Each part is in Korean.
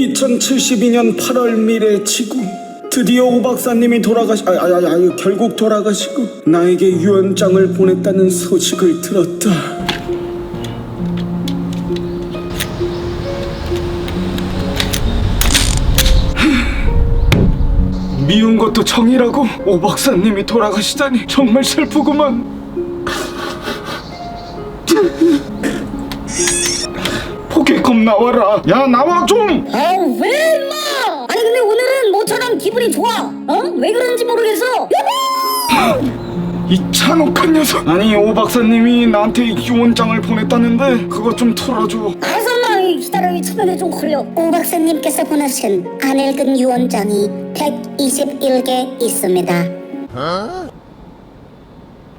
2072년 8월 미래 지구 드디어 오 박사님이 돌아가시 아, 아, 아, 아 결국 돌아가시고 나에게 유언장을 보냈다는 소식을 들었다. 미운 것도 정이라고 오 박사님이 돌아가시다니 정말 슬프구만. 포켓콤 나와라. 야 나와 좀. 아왜 임마? 아니 근데 오늘은 모처럼 기분이 좋아. 어? 왜 그런지 모르겠어. 이 잔혹한 녀석. 아니 오 박사님이 나한테 유언장을 보냈다는데 그거 좀 털어줘. 알았어 엄마 기다려 찾는데 좀 걸려. 오 박사님께서 보내신 안 읽은 유언장이 121개 있습니다.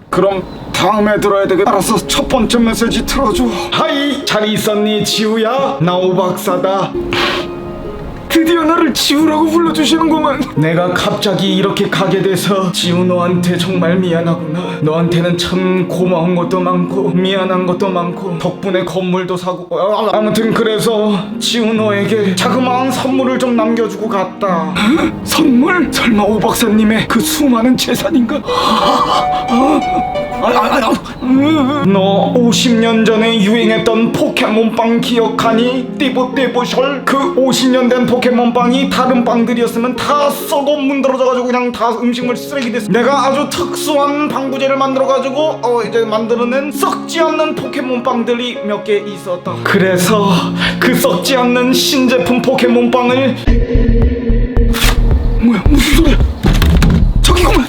그럼 다음에 들어야 되겠다 알았어 첫 번째 메시지 틀어줘. 하이 잘 있었니 지우야? 나오 박사다 드디어 나를 지우라고 불러주시는구만 내가 갑자기 이렇게 가게 돼서 지우 너한테 정말 미안하구나 너한테는 참 고마운 것도 많고 미안한 것도 많고 덕분에 건물도 사고 아, 아무튼 그래서 지우 너에게 자그마한 선물을 좀 남겨주고 갔다 선물? 설마 오 박사님의 그 수많은 재산인가? 너 50년 전에 유행했던 포켓몬빵 기억하니? 띠부띠부셜 그 50년 된 포켓몬 빵이 다른 빵들이었으면 다 썩어 문드러져가지고 그냥 다 음식물 쓰레기 됐어. 내가 아주 특수한 방부제를 만들어가지고 어 이제 만들어낸 썩지 않는 포켓몬빵들이 몇 개 있었다. 그래서 그 썩지 않는 신제품 포켓몬빵을 뭐야 무슨 소리야? 저기구만!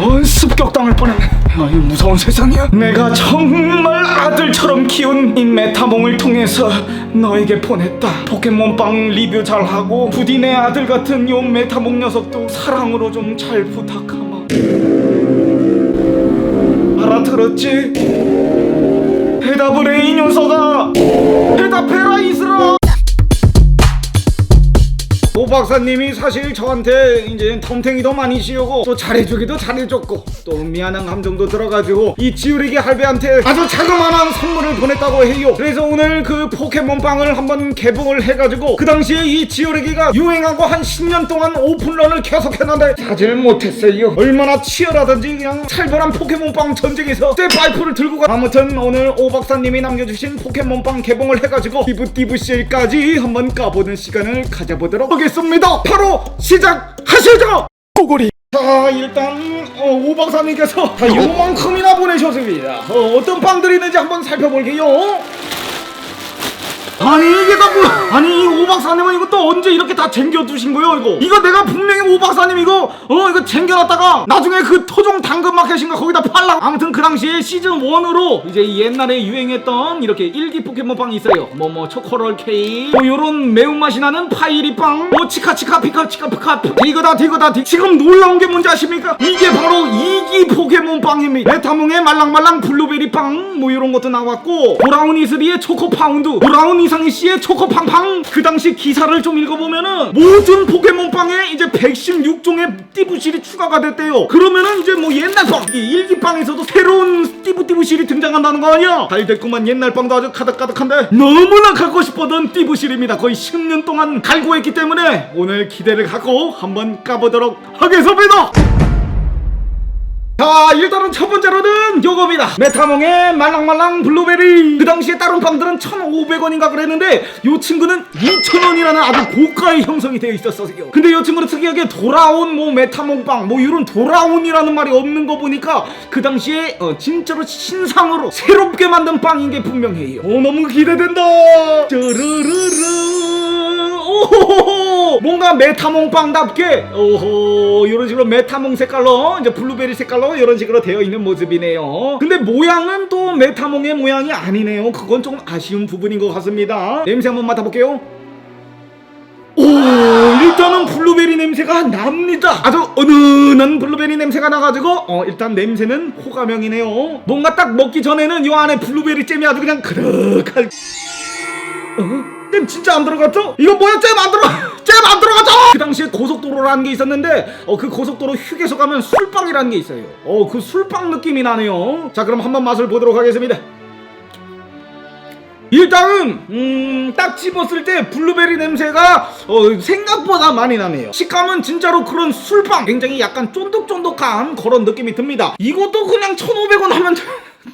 어, 습격당할 뻔했네. 아이 무서운 세상이야. 내가 정말 아들처럼 키운 이 메타몽을 통해서 너에게 보냈다. 포켓몬빵 리뷰 잘하고 부디 내 아들 같은 요 메타몽 녀석도 사랑으로 좀 잘 부탁하마. 알아들었지? 대답을 해 이 녀석아. 대답해라 이슬아. 오 박사님이 사실 저한테 이제 덤탱이도 많이 씌우고 또 잘해주기도 잘해줬고 또 미안한 감정도 들어가지고 이 지우리기 할배한테 아주 자그마한 선물을 보냈다고 해요. 그래서 오늘 그 포켓몬빵을 한번 개봉을 해가지고 그 당시에 이 지우리기가 유행하고 한 10년 동안 오픈런을 계속했는데 사질 못했어요. 얼마나 치열하던지 그냥 살벌한 포켓몬빵 전쟁에서 쇠파이프를 들고 가. 아무튼 오늘 오 박사님이 남겨주신 포켓몬빵 개봉을 해가지고 띠부띠부실까지 한번 까보는 시간을 가져보도록 하겠습니다 바로 시작하시죠. 꼬골이 자 일단 어, 오 박사님께서 자, 요만큼이나 보내셨습니다. 어, 어떤 빵들이 있는지 한번 살펴볼게요 아니 이게 다 뭐? 아니 오 박사님은 이거 또 언제 이렇게 다 쟁겨두신 거예요 이거? 이거 내가 분명히 오 박사님 이거 어 이거 쟁겨놨다가 나중에 그 토종 당근 마켓인가 거기다 팔라. 아무튼 그 당시에 시즌 1으로 이제 옛날에 유행했던 이렇게 일기 포켓몬 빵이 있어요. 뭐뭐 초코롤 케이크, 뭐 요런 매운맛이 나는 파이리 빵, 뭐 치카치카 피카치카 피카 디그다 디그다 디. 지금 놀라운 게 뭔지 아십니까? 이게 바로 이기 포켓몬 빵입니다. 메타몽의 말랑말랑 블루베리 빵, 뭐 요런 것도 나왔고 브라우니스리의 초코 파운드, 브라운 이 상희 씨의 초코 팡팡. 그 당시 기사를 좀 읽어보면은 모든 포켓몬 빵에 이제 116종의 띠부실이 추가가 됐대요. 그러면은 이제 뭐 옛날 빵, 이 일기 빵에서도 새로운 띠부띠부실이 등장한다는 거 아니야? 잘 됐구만 옛날 빵도 아주 가득가득한데 너무나 갖고 싶었던 띠부실입니다. 거의 10년 동안 갈구했기 때문에 오늘 기대를 갖고 한번 까보도록 하겠습니다. 자 일단은 첫 번째로는 요겁니다. 메타몽의 말랑말랑 블루베리. 그 당시에 다른 빵들은 1,500원인가 그랬는데 요 친구는 2,000원이라는 아주 고가의 형성이 되어 있었어요. 근데 요 친구는 특이하게 돌아온 뭐 메타몽빵 뭐 이런 돌아온이라는 말이 없는 거 보니까 그 당시에 어, 진짜로 신상으로 새롭게 만든 빵인 게 분명해요. 어 너무 기대된다. 쩌르르르. 오호호호 뭔가 메타몽빵답게 오호 이런 식으로 메타몽 색깔로 이제 블루베리 색깔로 이런 식으로 되어 있는 모습이네요. 근데 모양은 또 메타몽의 모양이 아니네요. 그건 조금 아쉬운 부분인 것 같습니다. 냄새 한번 맡아볼게요. 오 일단은 블루베리 냄새가 납니다. 아주 은은한 블루베리 냄새가 나가지고 어 일단 냄새는 호감형이네요. 뭔가 딱 먹기 전에는 요 안에 블루베리 잼이 아주 그냥 그득할 어? 잼 진짜 안 들어갔죠? 이거 뭐야 잼 안 들어 당시에 고속도로라는 게 있었는데 어 그 고속도로 휴게소 가면 술빵이라는 게 있어요 어 그 술빵 느낌이 나네요 자 그럼 한번 맛을 보도록 하겠습니다 일단은 음, 딱 집었을 때 블루베리 냄새가 어, 생각보다 많이 나네요. 식감은 진짜로 그런 술빵 굉장히 약간 쫀득쫀득한 그런 느낌이 듭니다. 이것도 그냥 1,500원 하면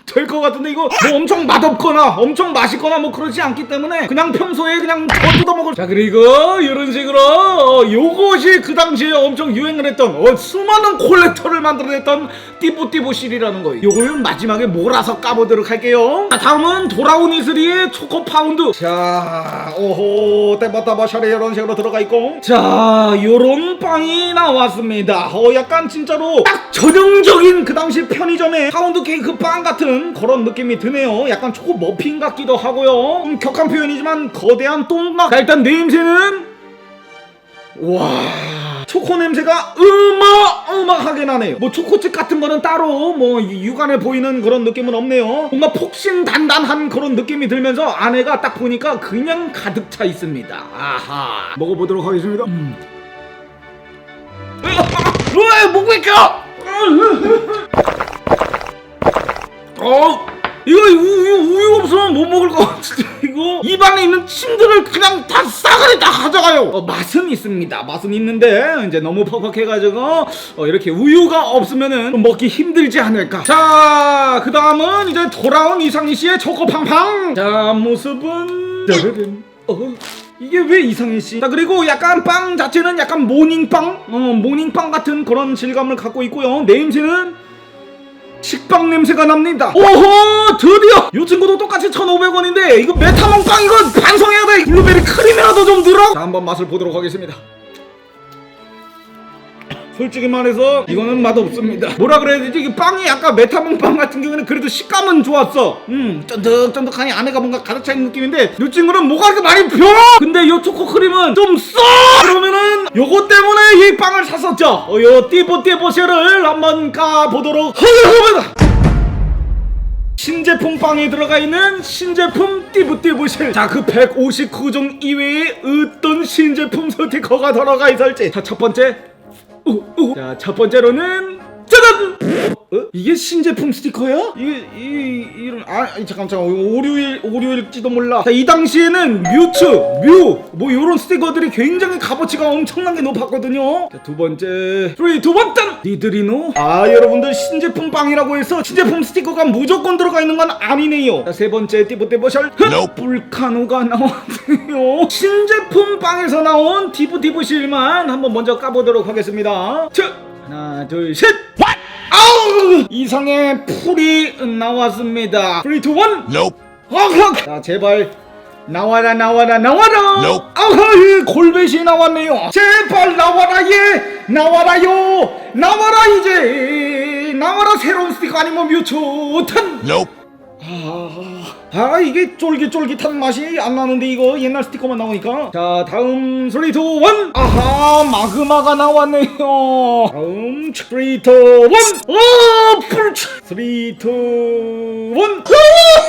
될 것 같은데 이거 뭐 엄청 맛없거나 엄청 맛있거나 뭐 그러지 않기 때문에 그냥 평소에 그냥 더 뜯어먹을 자 그리고 이런 식으로 어, 요것이 그 당시에 엄청 유행을 했던 어, 수많은 콜렉터를 만들어냈던 띠뽀띠뽀실이라는 거예요. 요걸 마지막에 몰아서 까보도록 할게요. 자 다음은 돌아온 이슬이의 초코 파운드. 자 오호 때바따바샤레 이런 식으로 들어가 있고. 자 요런 빵이 나왔습니다. 어 약간 진짜로 딱 전형적인 그 당시 편의점의 파운드 케이크 빵 같은 그런 느낌이 드네요. 약간 초코 머핀 같기도 하고요. 음, 격한 표현이지만 거대한 똥막. 자 일단 냄새는? 와 초코 냄새가 어마어마하게 나네요. 뭐 초코칩 같은 거는 따로 뭐 육안에 보이는 그런 느낌은 없네요. 뭔가 폭신단단한 그런 느낌이 들면서 안에가 딱 보니까 그냥 가득 차 있습니다. 아하. 먹어보도록 하겠습니다. 음. 왜 목이 껴어 침들을 그냥 다 싸그리 다 가져가요. 어, 맛은 있습니다. 맛은 있는데 이제 너무 퍽퍽해가지고 어, 이렇게 우유가 없으면은 좀 먹기 힘들지 않을까. 자, 그 다음은 이제 돌아온 이상희 씨의 초코팡팡. 자, 모습은 짜르른. 어. 이게 왜 이상희 씨? 자 그리고 약간 빵 자체는 약간 모닝빵, 어 모닝빵 같은 그런 질감을 갖고 있고요. 냄새는 식빵 냄새가 납니다. 오호 드디어 이 친구도 똑같이 1,500원인데 이거 메타몽빵 이거 반성해야 돼. 블루베리 크림이라도 좀 들어. 자 한번 맛을 보도록 하겠습니다. 솔직히 말해서 이거는 맛없습니다. 뭐라 그래야 되지? 이 빵이 약간 메타몽 빵 같은 경우는 그래도 식감은 좋았어. 음, 쫀득쫀득하니 안에가 뭔가 가득 차 있는 느낌인데 이 친구는 뭐가 그렇게 많이 펴? 근데 이 초코 크림은 좀 써! 그러면은 요거 때문에 이 빵을 샀었죠. 어, 요 띠뽀띠뽀쉐를 한번 까보도록 하겠습니다. 신제품 빵에 들어가 있는 신제품 띠부띠부실 자그 159종 이외에 어떤 신제품 스티커가 들어가 있을지 자 첫 번째 자, 첫 번째로는 짜잔! 어? 어? 이게 신제품 스티커야? 이게 이 이런 아 아니, 잠깐 잠깐 오류일 오류일지도 몰라. 자, 이 당시에는 뮤츠, 뮤, 뭐 이런 스티커들이 굉장히 값어치가 엄청나게 높았거든요. 자, 두 번째, 프리 두 번째, 니드리노. 아, 여러분들 신제품 빵이라고 해서 신제품 스티커가 무조건 들어가 있는 건 아니네요. 자, 세 번째, 띠부띠부셜, 불카노가 나왔네요. 신제품 빵에서 나온 디부디부실만 한번 먼저 까보도록 하겠습니다. 자, 하나, 둘, 셋. 이상의 풀이 나왔습니다. 3, 2, 1. Nope. 자, 제발 나와라 나와라 나와라. Nope. 아하, 골벳이 나왔네요. 제발 나와라 예, 나와라요, 나와라 이제, 나와라 새로운 스티커 아니면 뮤초탄. Nope. 아, 아 이게 쫄깃쫄깃한 맛이 안 나는데 이거 옛날 스티커만 나오니까. 자 다음 3, 2, 1 아하 마그마가 나왔네요. 다음 3, 2, 1 오! 풀 3, 2, 1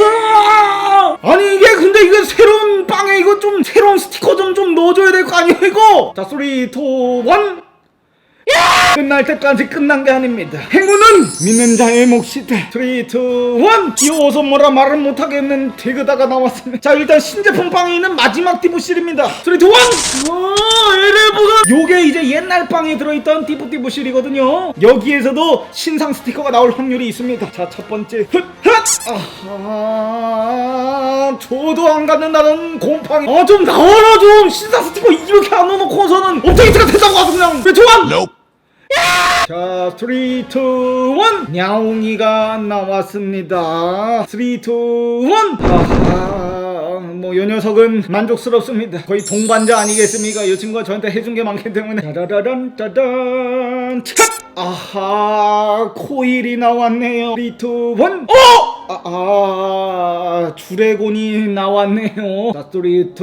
으아! 아니 이게 근데 이거 새로운 빵에 이거 좀 새로운 스티커 좀 좀 넣어줘야 될 거 아니에요 이거? 자 3, 2, 1 끝날 때까지 끝난 게 아닙니다. 행운은 믿는 자의 몫이다. 3, 2, 1. 귀여워서 뭐라 말을 못하겠는 태그다가 나왔습니다. 자, 일단 신제품 빵에 있는 마지막 띠부실입니다. 3, 2, 1. 와, 에레브가. 요게 이제 옛날 빵에 들어있던 띠부띠부실이거든요. 여기에서도 신상 스티커가 나올 확률이 있습니다. 자, 첫 번째. 흑, 흑. 아하, 저도 안 갖는다는 곰팡이. 아, 좀 나와라, 좀. 신상 스티커 이렇게 안 넣어놓고서는 업데이트가 됐다고 하고 그냥. 왜 좋아? Nope. 자, 3, 2, 1 냐옹이가 나왔습니다. 3, 2, 1 하하 뭐이 녀석은 만족스럽습니다. 거의 동반자 아니겠습니까? 이 친구가 저한테 해준 게 많기 때문에. 짜라란 짜잔 차! 아하 코일이 나왔네요. 3, 2, 1 어! 아, 아 주레곤이 나왔네요. 자, 3, 2, 1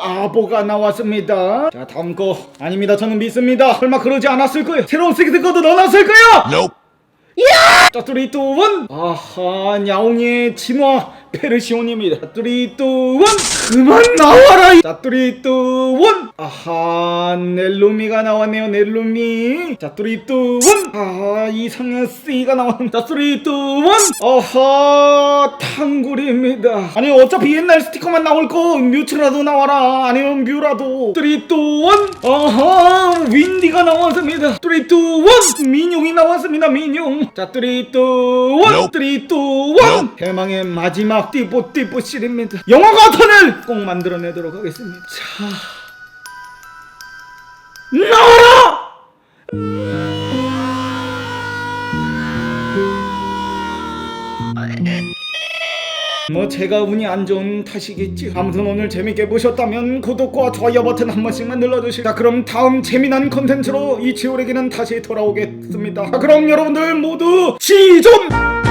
아보가 나왔습니다. 자 다음 거 아닙니다. 저는 믿습니다. 설마 그러지 않았을 거예요. 새로운 스티커도 넣어놨을 거예요 Nope. 자, 3, 2, 1 아하 냐옹이의 진화 페르시온입니다. 3, 2, 1 그만 나와라 이- 자 3, 2, 1 아하 넬루미가 나왔네요 넬루미. 자 3, 2, 1 아하 이상한 C가 나왔네. 자 3, 2, 1 아하 탕구리입니다. 아니 어차피 옛날 스티커만 나올 거 뮤츠라도 나와라. 아니면 뮤라도. 3, 2, 1 아하 윈디가 나왔습니다. 3, 2, 1 민용이 나왔습니다 민용. 자 3, 2, 1 3, 2, 1 대망의 마지막 띠뽀띠뽀실입니다. 영화 같은을 꼭 만들어내도록 하겠습니다. 자 나와라! 뭐 제가 운이 안 좋은 탓이겠지. 아무튼 오늘 재밌게 보셨다면 구독과 좋아요 버튼 한 번씩만 눌러주시고 자 그럼 다음 재미난 컨텐츠로 이치올에게는 다시 돌아오겠습니다. 자 그럼 여러분들 모두 시좀